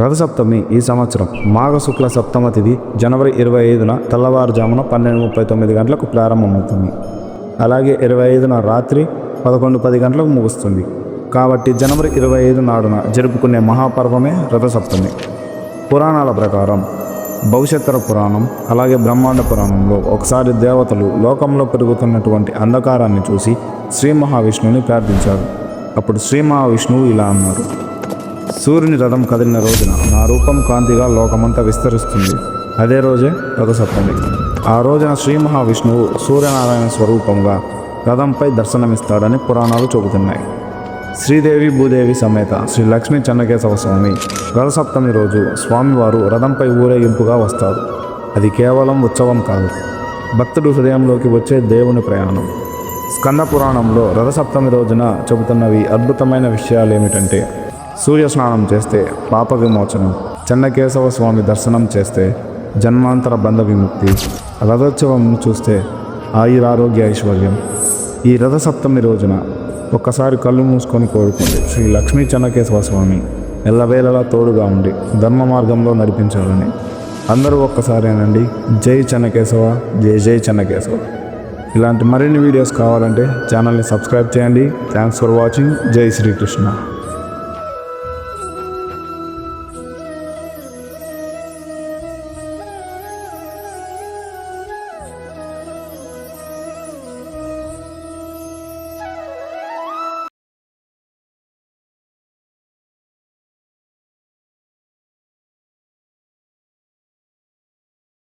రథసప్తమి ఈ సంవత్సరం మాఘ శుక్ల సప్తమ తిథి జనవరి ఇరవై ఐదున తెల్లవారుజామున పన్నెండు ముప్పై తొమ్మిది గంటలకు ప్రారంభమవుతుంది. అలాగే ఇరవై ఐదున రాత్రి పదకొండు పది గంటలకు ముగుస్తుంది. కాబట్టి జనవరి ఇరవై ఐదు నాడున జరుపుకునే మహాపర్వమే రథసప్తమి. పురాణాల ప్రకారం భవిష్యత్తర పురాణం అలాగే బ్రహ్మాండ పురాణంలో ఒకసారి దేవతలు లోకంలో పెరుగుతున్నటువంటి అంధకారాన్ని చూసి శ్రీ మహావిష్ణువుని ప్రార్థించారు. అప్పుడు శ్రీ మహావిష్ణువు ఇలా అన్నారు సూర్యుని రథం కదిలిన రోజున నా రూపం కాంతిగా లోకమంతా విస్తరిస్తుంది. అదే రోజే రథసప్తమి. ఆ రోజున శ్రీ మహావిష్ణువు సూర్యనారాయణ స్వరూపంగా రథంపై దర్శనమిస్తాడని పురాణాలు చెబుతున్నాయి. శ్రీదేవి భూదేవి సమేత శ్రీ లక్ష్మీ చెన్నకేశవ స్వామి రథసప్తమి రోజు స్వామివారు రథంపై ఊరేగింపుగా వస్తారు. అది కేవలం ఉత్సవం కాదు. భక్తుడు హృదయంలోకి వచ్చే దేవుని ప్రయాణం. స్కంద పురాణంలో రథసప్తమి రోజున చెబుతున్నవి అద్భుతమైన విషయాలు ఏమిటంటే సూర్య స్నానం చేస్తే పాప విమోచనం. చెన్నకేశవ స్వామి దర్శనం చేస్తే జన్మాంతర బంధ విముక్తి. రథోత్సవం చూస్తే ఆయురారోగ్య ఐశ్వర్యం. ఈ రథసప్తమి రోజున ఒక్కసారి కళ్ళు మూసుకొని కోరుకోండి శ్రీ లక్ష్మీ చెన్నకేశవ స్వామి. ఎల్లవేళలా తోడుగా ఉండి ధర్మ మార్గంలో నడిపించాలని. అందరూ ఒక్కసారేనండి. జై చెన్నకేశవ జై జై చెన్నకేశవ ఇలాంటి మరిన్ని వీడియోస్ కావాలంటే ఛానల్ని సబ్స్క్రైబ్ చేయండి. థ్యాంక్స్ ఫర్ వాచింగ్ జై శ్రీకృష్ణ